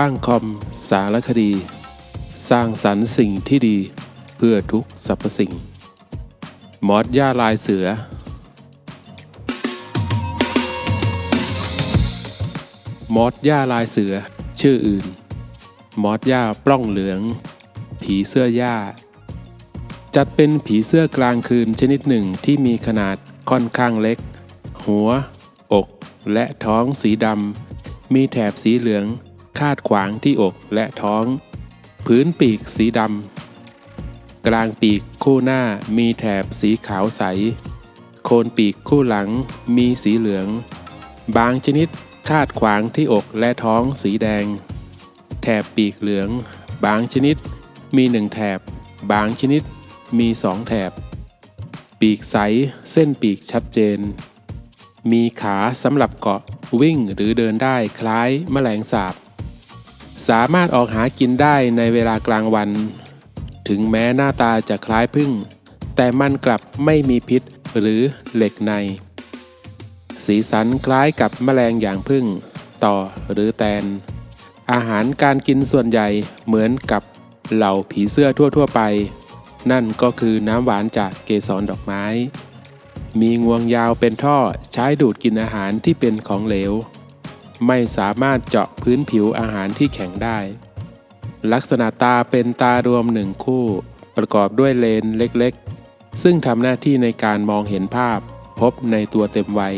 ป้างคอม สารคดี สร้างสรรค์สิ่งที่ดี เพื่อทุกสรรพสิ่ง มอดย่าลายเสือ มอดย่าลายเสือ ชื่ออื่น มอดย่าปล้องเหลือง ผีเสื้อย่า จัดเป็นผีเสื้อกลางคืนชนิดหนึ่งที่มีขนาดค่อนข้างเล็ก หัว อก และท้องสีดำมีแถบสีเหลือง คาดขวางที่อกและท้อง พื้นปีกสีดำ กลางปีกคู่หน้ามีแถบสีขาวใส โคนปีกคู่หลังมีสีเหลือง บางชนิดคาดขวางที่อกและท้องสีแดง แถบปีกเหลือง บางชนิดมีหนึ่งแถบ บางชนิดมีสองแถบ ปีกใสเส้นปีกชัดเจน มีขาสำหรับเกาะวิ่งหรือเดินได้คล้ายแมลงสาบ สามารถออกหากินได้ในเวลากลางวัน ถึงแม้หน้าตาจะคล้ายพึ่ง แต่มันกลับไม่มีพิษหรือเหล็กใน สีสันคล้ายกับแมลงอย่างพึ่ง ต่อหรือแตน อาหารการกินส่วนใหญ่เหมือนกับเหล่าผีเสื้อทั่วๆไป นั่นก็คือน้ำหวานจากเกสรดอกไม้ มีงวงยาวเป็นท่อใช้ดูดกินอาหารที่เป็นของเหลว ไม่สามารถเจาะพื้นผิวอาหารที่แข็งได้ ลักษณะตาเป็นตารวมหนึ่งคู่ ประกอบด้วยเลนเล็กๆ ซึ่งทำหน้าที่ในการมองเห็นภาพ พบในตัวเต็มวัย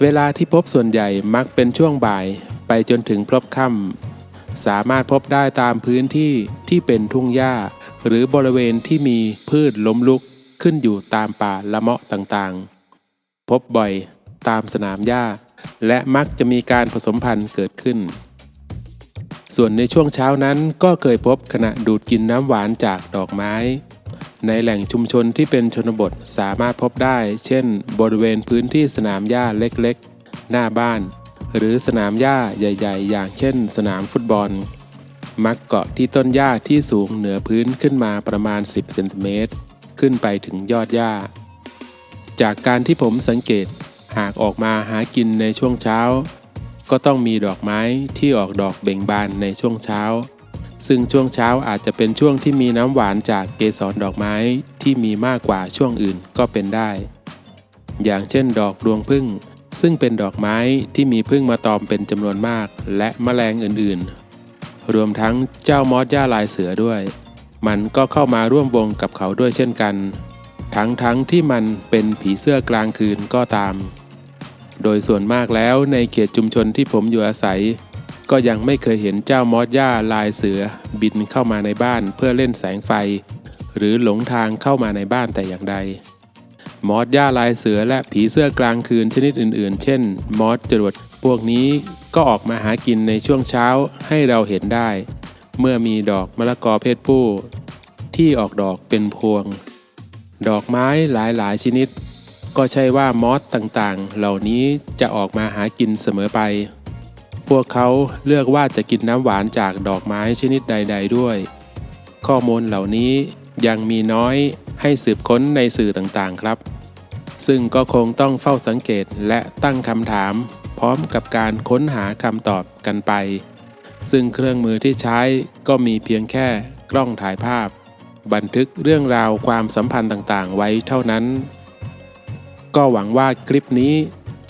เวลาที่พบส่วนใหญ่มักเป็นช่วงบ่ายไปจนถึงพลบค่ำสามารถพบได้ตามพื้นที่ที่เป็นทุ่งหญ้า หรือบริเวณที่มีพืชล้มลุกขึ้นอยู่ตามป่าละเมาะต่างๆ พบบ่อยตามสนามหญ้า และมักจะมีการผสมพันธุ์เกิดขึ้น ส่วนในช่วงเช้านั้นก็เคยพบขณะดูดกินน้ำหวานจากดอกไม้ ในแหล่งชุมชนที่เป็นชนบทสามารถพบได้ เช่น บริเวณพื้นที่สนามหญ้าเล็กๆ หน้าบ้าน หรือสนามหญ้าใหญ่ ๆ อย่างเช่น สนามฟุตบอล มักเกาะที่ต้นหญ้าที่สูงเหนือพื้นขึ้นมาประมาณ 10 เซนติเมตรขึ้นไปถึงยอดหญ้า จากการที่ผมสังเกต หากออกมาหากินในช่วงเช้า ก็ต้องมีดอกไม้ที่ออกดอกเบ่งบานในช่วงเช้า ซึ่งช่วงเช้าอาจจะเป็นช่วงที่มีน้ำหวานจากเกสรดอกไม้ที่มีมากกว่าช่วงอื่นก็เป็นได้ อย่างเช่นดอกรวงผึ้งซึ่งเป็นดอกไม้ที่มีผึ้งมาตอมเป็นจำนวนมาก และแมลงอื่นๆ รวมทั้งเจ้ามอสย่าลายเสือด้วย มันก็เข้ามาร่วมวงกับเขาด้วยเช่นกัน ทั้งๆทที่มันเป็นผีเสื้อกลางคืนก็ตาม โดยส่วนมากแล้วในเขตชุมชนที่ผมอยู่อาศัย ก็ยังไม่เคยเห็นเจ้ามอสย่าลายเสือ บินเข้ามาในบ้านเพื่อเล่นแสงไฟ หรือหลงทางเข้ามาในบ้านแต่อย่างใด มอสย่าลายเสือและผีเสื้อกลางคืนชนิดอื่นๆ เช่น มอสจรวดพวกนี้ก็ออกมาหากินในช่วงเช้าให้เราเห็นได้ เมื่อมีดอกมะละกอเพศผู้ ที่ออกดอกเป็นพวง ดอกไม้หลายๆชนิด ก็ใช่ว่ามอสต่างๆ เหล่านี้จะออกมาหากินเสมอไป พวกเขาเลือกว่าจะกินน้ำหวานจากดอกไม้ชนิดใด ๆ ด้วย ข้อมูลเหล่านี้ยังมีน้อยให้สืบค้นในสื่อต่างๆครับ ซึ่งก็คงต้องเฝ้าสังเกตและตั้งคำถาม พร้อมกับการค้นหาคำตอบกันไป ซึ่งเครื่องมือที่ใช้ก็มีเพียงแค่กล้องถ่ายภาพ บันทึกเรื่องราวความสัมพันธ์ต่างๆ ไว้เท่านั้น ก็หวังว่าคลิปนี้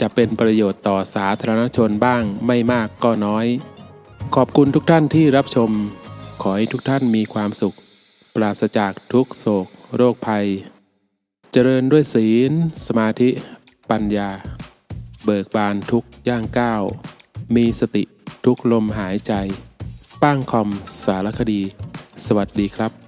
จะเป็นประโยชน์ต่อสาธารณชนบ้างไม่มากก็น้อย ขอบคุณทุกท่านที่รับชม ขอให้ทุกท่านมีความสุข ปราศจากทุกโศก โรคภัย เจริญด้วยศีล สมาธิ ปัญญา เบิกบานทุกย่างก้าว มีสติทุกลมหายใจ ป้างคอมสารคดี สวัสดีครับ